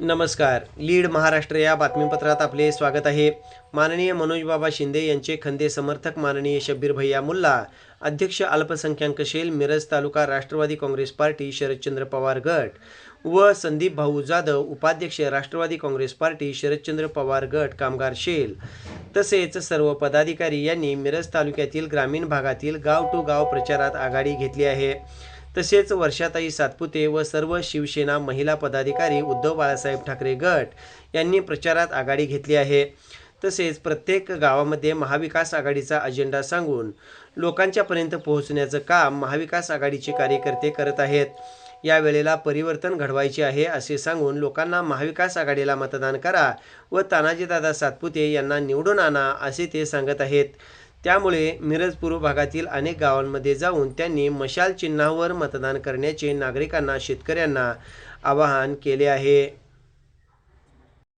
नमस्कार. लीड महाराष्ट्र या बातमीपत्रात आपले स्वागत आहे. माननीय मनोजबाबा शिंदे यांचे खंदे समर्थक माननीय शब्बीर भैया मुल्ला अध्यक्ष अल्पसंख्याक cell Miraj taluka Rashtravadi congress party Sharadchandra Pawar गट व संदीप भाऊ जाधव उपाध्यक्ष राष्ट्रवादी काँग्रेस पार्टी शरदचंद्र पवार गट कामगार शेल. तसेच सर्व पदाधिकारी यांनी मिरज तालुक्यातील ग्रामीण भागातील गाव टू गाव प्रचारात आघाडी घेतली आहे. तसेच वर्षाताई सातपुते व सर्व शिवसेना महिला पदाधिकारी उद्धव बाळासाहेब ठाकरे गट यांनी प्रचारात आघाडी घेतली आहे. तसेच प्रत्येक गावामध्ये महाविकास आघाडीचा अजेंडा सांगून लोकांच्यापर्यंत पोहोचण्याचं काम महाविकास आघाडीचे कार्यकर्ते करत आहेत. या वेळेला परिवर्तन घडवायचे आहे असे सांगून लोकांना महाविकास आघाडीला मतदान करा व तानाजीदादा सातपुते यांना निवडून आणा असे ते सांगत आहेत. त्यामुळे मिरज पूर्व भागातील अनेक गावांमध्ये जाऊन त्यांनी मशाल चिन्हावर मतदान करण्याचे नागरिकांना शेतकऱ्यांना आवाहन केले आहे.